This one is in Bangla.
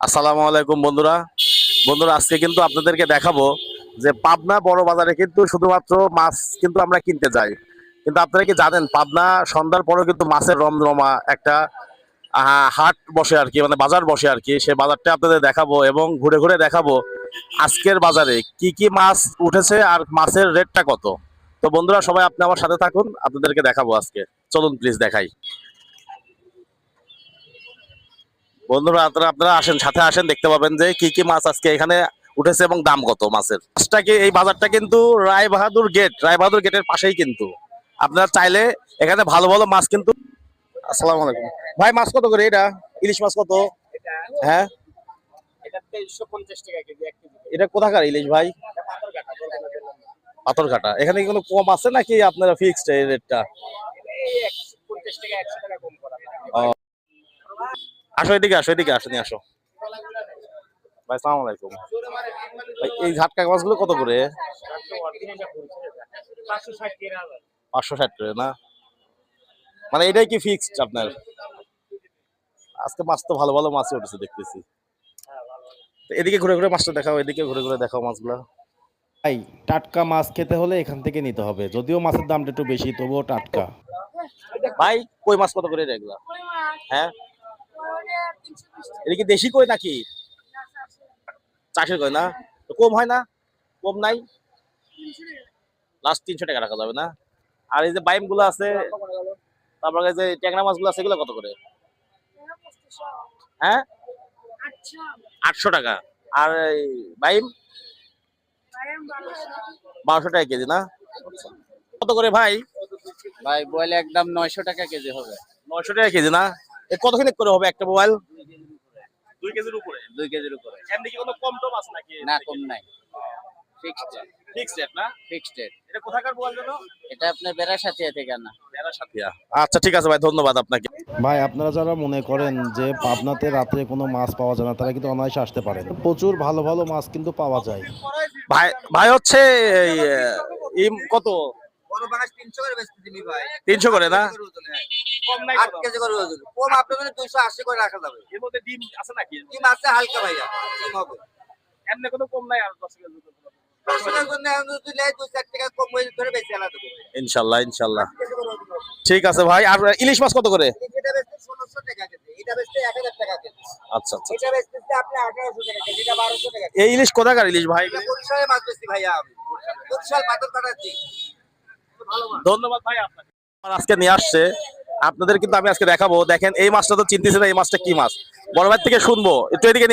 আসসালামু আলাইকুম বন্ধুরা। বন্ধুরা, আজকে কিন্তু আপনাদেরকে দেখাবো যে পাবনা বড় বাজারে কিন্তু শুধুমাত্র মাছ কিন্তু আমরা কিনতে যাই। কিন্তু আপনারা কি জানেন, পাবনা সন্ধ্যার পরেও কিন্তু মাছের রমরমা একটা হাট বসে আর কি মানে বাজার বসে আর কি। সেই বাজারটা আপনাদের দেখাবো এবং ঘুরে ঘুরে দেখাবো আজকের বাজারে কি কি মাছ উঠেছে আর মাছের রেটটা কত। তো বন্ধুরা, সবাই আপনি আমার সাথে থাকুন, আপনাদেরকে দেখাবো আজকে। চলুন প্লিজ দেখাই। বন্ধুরা আপনারা আপনারা আসেন সাথে আসেন দেখতে পাবেন যে কি কি মাছ আজকে এখানে উঠেছে এবং দাম কত মাছের। মাছটা কি এই বাজারটা কিন্তু রায় বাহাদুর গেট রায় বাহাদুর গেটের পাশেই কিন্তু। আপনারা চাইলে এখানে ভালো ভালো মাছ কিন্তু আসসালামু আলাইকুম। ভাই মাছ কত করে এটা? ইলিশ মাছ কত? হ্যাঁ? এটা কোথাকার ইলিশ ভাই? পাথরঘাটা এখানে কোনো কম আছে নাকি আপনারা ফিক্সড এই রেটটা পঞ্চাশ টাকা একশো টাকা কম করা আসো এদিকে আসো এদিকে আসো নিয়ে আসো। ভাই সালাম আলাইকুম। ভাই এই ঝাটকা মাছগুলো কত করে? পাঁচশো ষাট করে না? মানে এটাই কি ফিক্সড আপনার? আজকে মাছ তো ভালো ভালো মাছই উঠেছে দেখতেছি। এদিকে ঘুরে ঘুরে মাছটা দেখাও এদিকে ঘুরে ঘুরে দেখাও মাছগুলো। ভাই টাটকা মাছ খেতে হলে এখান থেকে নিতে হবে। যদিও মাছের দামটা একটু বেশি তবুও টাটকা। ভাই কই মাছ কত করে এটা হ্যাঁ? এটা কি দেশি কই নাকি? চাষের কই না? কম হয় না? কম নাই? লাস্ট তিনশো টাকা রাখা যাবে না? আর এই যে বাইমগুলো আছে তারপরে যে ট্যাংরা মাছগুলো আছে এগুলো কত করে? হ্যাঁ? আটশো টাকা। আর এই বাইম? বারোশো টাকা কেজি না? কত করে ভাই? ভাই বয়েল একদম নয়শো টাকা কেজি হবে। নয়শো টাকা কেজি না? এ কতখানি করে হবে একটা মোবাইল? দুই কেজির উপরে? দুই কেজির উপরে। এমনি কি কোনো কম টম আছে নাকি? না কম নাই। ফিক্সড ফিক্সড রেট না? ফিক্সড এটা কোথাকার মোবাইল জানো এটা আপনার বেড়া সাথিয়া থেকে না আচ্ছা ঠিক আছে ভাই ধন্যবাদ আপনাকে। ভাই আপনারা যারা মনে করেন যে পাবনাতে রাত্রে কোনো মাছ পাওয়া যায় না তারা কিন্তু অনায়াসে আসতে পারেন। প্রচুর ভালো ভালো মাছ কিন্তু পাওয়া যায়। ভাই ভাই হচ্ছে এই, কত? তিনশো করে বেচতে দিবি ভাই। তিনশো করে না? আট কেজি করে ওজন। কম আপনার জন্য দুইশো আশি করে রাখা যাবে। এর মধ্যে ডিম আছে নাকি? ডিম আছে হালকা ভাইয়া ডিম হবে। এমনি কোনো কম নাই আর দশ কেজি ইনশাল্লাহ ইনশাল্লাহ। ঠিক আছে ভাই আর ইলিশ মাছ কত করে? এটা বেচতে টাকা এটা বেচতে এক হাজার টাকা কেজি। আচ্ছা আচ্ছা টাকা এই ইলিশ কোথাকার ইলিশ ভাই ধন্যবাদ ভাই আপনাকে। আজকে নিয়ে আসছে। আপনাদের কিন্তু আমি আজকে দেখাবো। দেখেন, এই মাছটা তো চিনতেছি না, এই মাছটা কি মাছ? বড় ভাই থেকে শুনব। একটু এদিকে